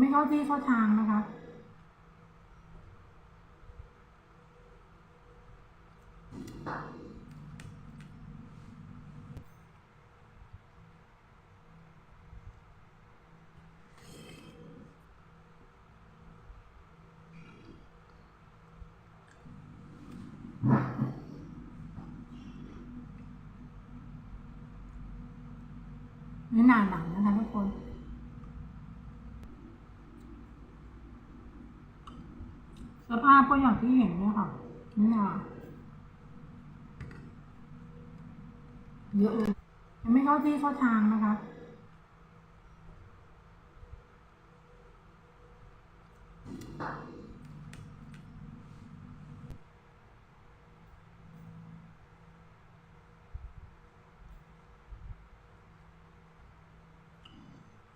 ไม่เข้าที่เข้าทางนะคะ นี่หนาหนังนะคะทุกคน สภาพ ก็อย่างที่เห็นเนี่ยค่ะนี่นาเยอะเลยยังไม่เข้าที่เข้าทางนะคะ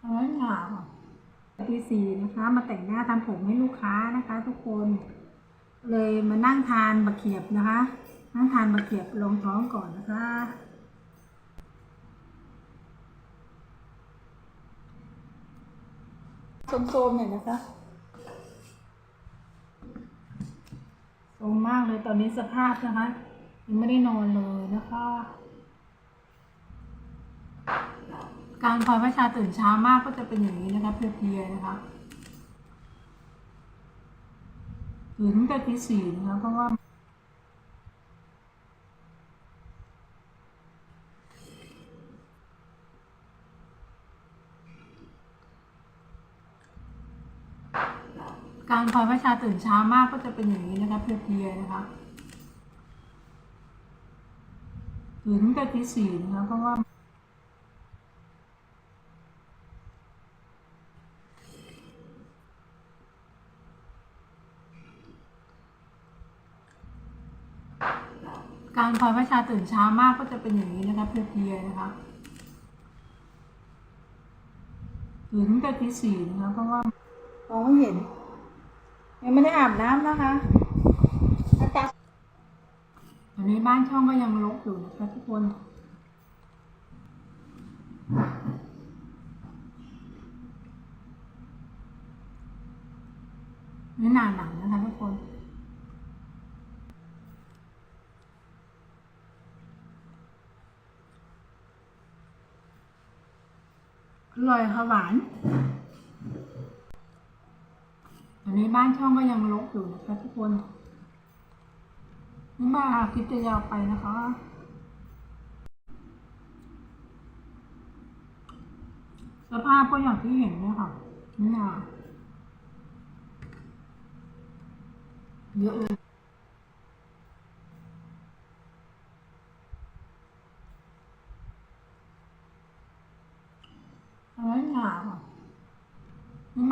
ร้อยงาที่สี่นะคะ มาแต่งหน้าทำผมให้ลูกค้านะคะ ทุกคน เลยมานั่งทานบะเขียบนะคะ นั่งทานบะเขียบลงท้องก่อนนะคะโซมๆหน่อยนะคะโซมมากเลยตอนนี้สภาพนะคะยังไม่ได้นอนเลยนะคะการคอยพระชาตื่นเช้ามากก็จะเป็นอย่างนี้นะคะเพลียๆนะคะ ตื่นตั้งแต่ตีสี่นะคะเพราะว่าการคอยพระชาตื่นเช้ามากก็จะเป็นอย่างนี้นะคะเพลียๆนะคะตื่นตั้งแต่ตีสี่นะคะเพราะว่า การคอยพระชาตื่นเช้ามากก็จะเป็นอย่างนี้นะคะเพลียๆนะคะตื่นตั้งแต่ตีสี่นะคะเพราะว่ามองไม่เห็น ยังไม่ได้อาบน้ำนะคะอากาศตอนนี้บ้านช่องก็ยังรกอยู่นะคะทุกคนนี่หนาหนังนะคะทุกคน อร่อยค่ะหวานตอนนี้บ้านช่องก็ยังรกอยู่นะคะทุกคนนี่มาคลิปจะยาวไปนะคะสภาพก็อย่างที่เห็นเนี่ยค่ะนี่นาเยอะเลย ร้อยงามอะ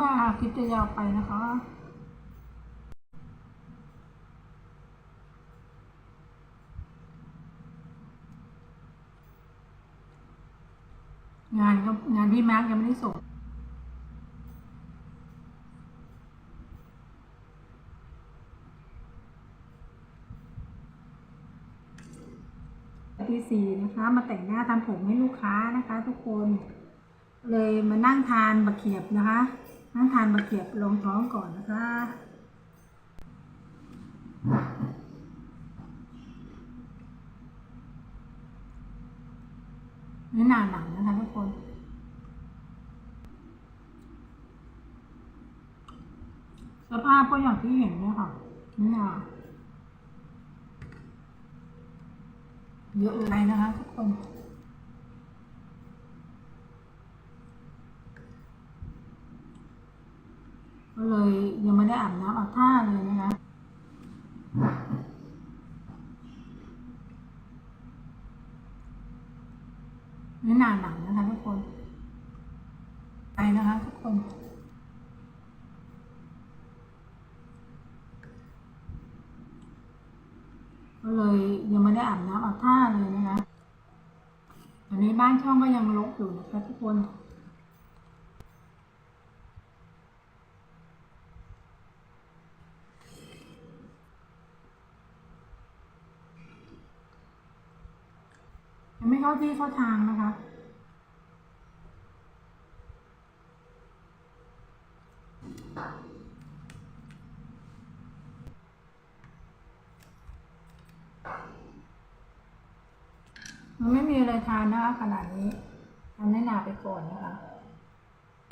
นี่มาคลิปจะยาวไปนะคะงานก็งานพี่แม็กยังไม่ได้ส่งที่สี่นะคะ มาแต่งหน้าทำผมให้ลูกค้านะคะ ทุกคน เลยมานั่งทานบะเขียบนะคะ นั่งทานบะเขียบลงท้องก่อนนะคะนี่หนาหนังนะคะทุกคนสภาพก็อย่างที่เห็นเนี่ยค่ะนี่นาเยอะเลยนะคะทุกคน ก็เลยยังไม่ได้อาบน้ำอาบท่าเลยนะคะนี่หนาหนังนะคะทุกคนไปนะคะทุกคนก็เลยยังไม่ได้อาบน้ำอาบท่าเลยนะคะตอนนี้บ้านช่องก็ยังรกอยู่นะคะทุกคน ยังไม่เข้าที่เข้าทางนะคะ มันไม่มีอะไรทานนะคะขนาดนี้มันห้หนาไปก่อนนะคะ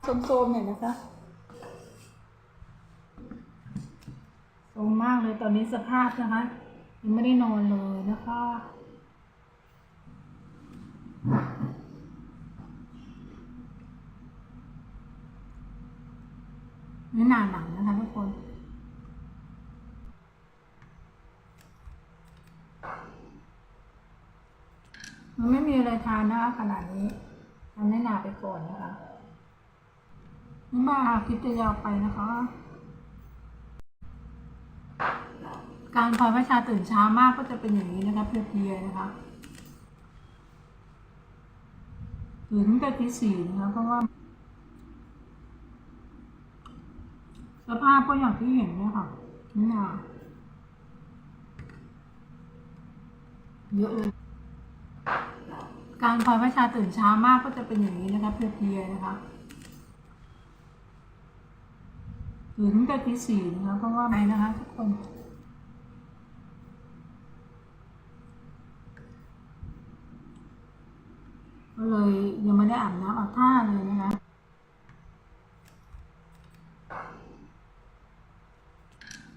โซมโซมหน่อยนะคะโซมมากเลยตอนนี้สภาพนะคะ ยังไม่ได้นอนเลยนะคะ นี่หนาหนังนะคะทุกคนมันไม่มีอะไรทานนะคะขนาดนี้ทานให้หนาไปก่อนนะคะนี่มาคลิปจะยาวไปนะคะ การพลอยพระชาตื่นเช้ามากก็จะเป็นอย่างนี้นะคะเพลียๆนะคะ ตื่นตั้งแต่ตีสี่นะคะเพราะว่า สภาพก็อย่างที่เห็นเนี่ยค่ะนี่นาเยอะเลยการพลอยพระชาตื่นเช้ามากก็จะเป็นอย่างนี้นะคะ เพลียๆนะคะตื่นตั้งแต่ตีสี่นะคะเพราะว่าไงนะคะทุกคน ก็เลยยังไม่ได้อาบน้ำอาบท่าเลยนะคะ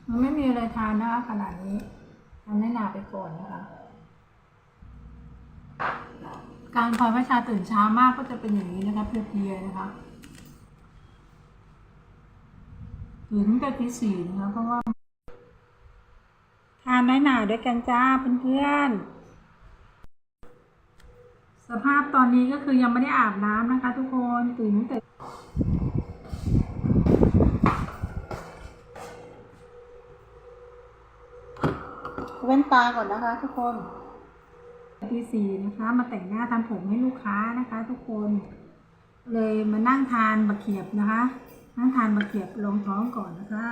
มันไม่มีอะไรทานนะคะขนาดนี้ทานให้นาไปก่อนนะคะ การพลอยพระชาตื่นเช้ามากก็จะเป็นอย่างนี้นะคะเพลียๆนะคะตื่นตั้งแต่ตีสี่นะคะเพราะว่า ทานน้อยหนาด้วยกันจ้าเพื่อนๆ ภาพตอนนี้ก็คือยังไม่ได้อาบน้ำนะคะ ทุกคนตื่นตั้งแต่เว้นตาก่อนนะคะ ทุกคนทีสี่นะคะ มาแต่งหน้าทำผมให้ลูกค้านะคะ ทุกคน เลยมานั่งทานบะเขียบนะคะ นั่งทานบะเขียบลงท้องก่อนนะคะ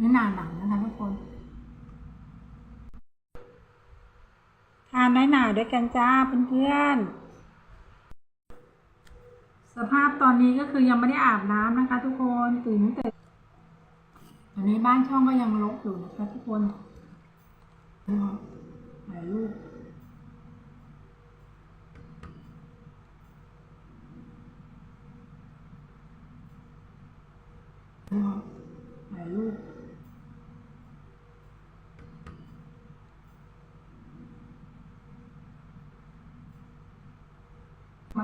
นี่หนาหนังนะคะทุกคนทานน้อยหนาด้วยกันจ้าเพื่อนๆสภาพตอนนี้ก็คือยังไม่ได้อาบน้ำนะคะ ทุกคนตื่นตั้งแต่ตอนนี้บ้านช่องก็ยังรกอยู่นะคะทุกคนนะคะถ่ายรูปนะคะถ่ายรูป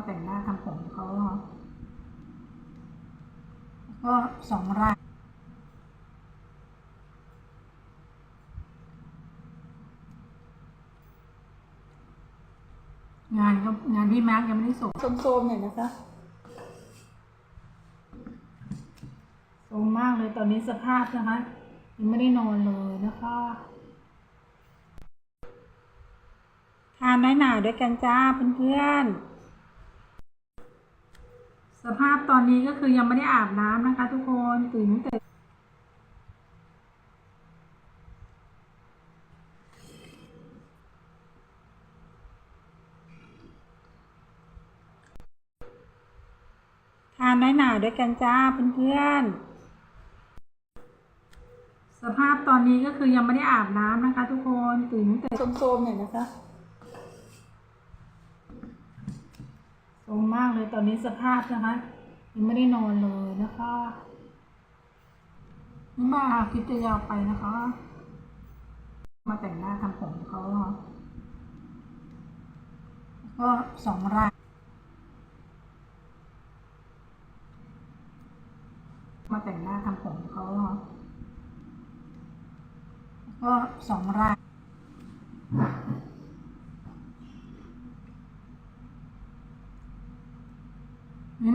แต่งหน้าทำผมเขาเนาะก็สองรายงานก็งานพี่แม็กยังไม่ได้ส่งโซมๆหน่อยนะคะโซมมากเลยตอนนี้สภาพนะคะยังไม่ได้นอนเลยนะคะทานน้อยหนาด้วยกันจ้าเพื่อนๆ สภาพตอนนี้ก็คือยังไม่ได้อาบน้ำนะคะ ทุกคนตื่นตั้งแต่ทานน้อยหนาด้วยกันจ้าเพื่อนๆสภาพตอนนี้ก็คือยังไม่ได้อาบน้ำนะคะ ทุกคนตื่นตั้งแต่โซมๆหน่อยนะคะ โซมากเลยตอนนี้สภาพนะคะยังไม่ได้นอนเลยนะคะนี่มาคลิปจะยาวไปนะคะ มาแต่งหน้าทำผมเขาเนาะก็สองรายมาแต่งหน้าทำผมเขาเนาะก็สองราย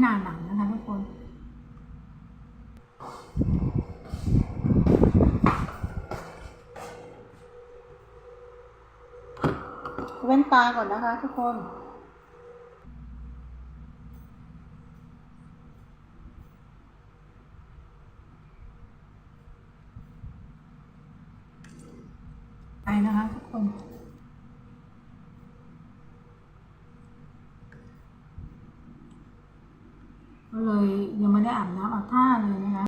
นาหนังนะคะทุกคนเว้นตาก่อนนะคะทุกคนไปนะคะทุกคน ก็เลยยังไม่ได้อาบน้ำอาบท่าเลยนะคะ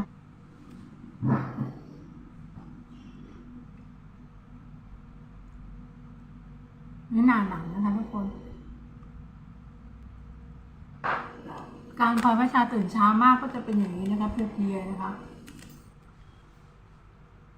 นี่นานหนังนะคะทุกคน การพลอยพระชาตื่นเช้ามากก็จะเป็นอย่างนี้นะคะเพลียๆนะคะ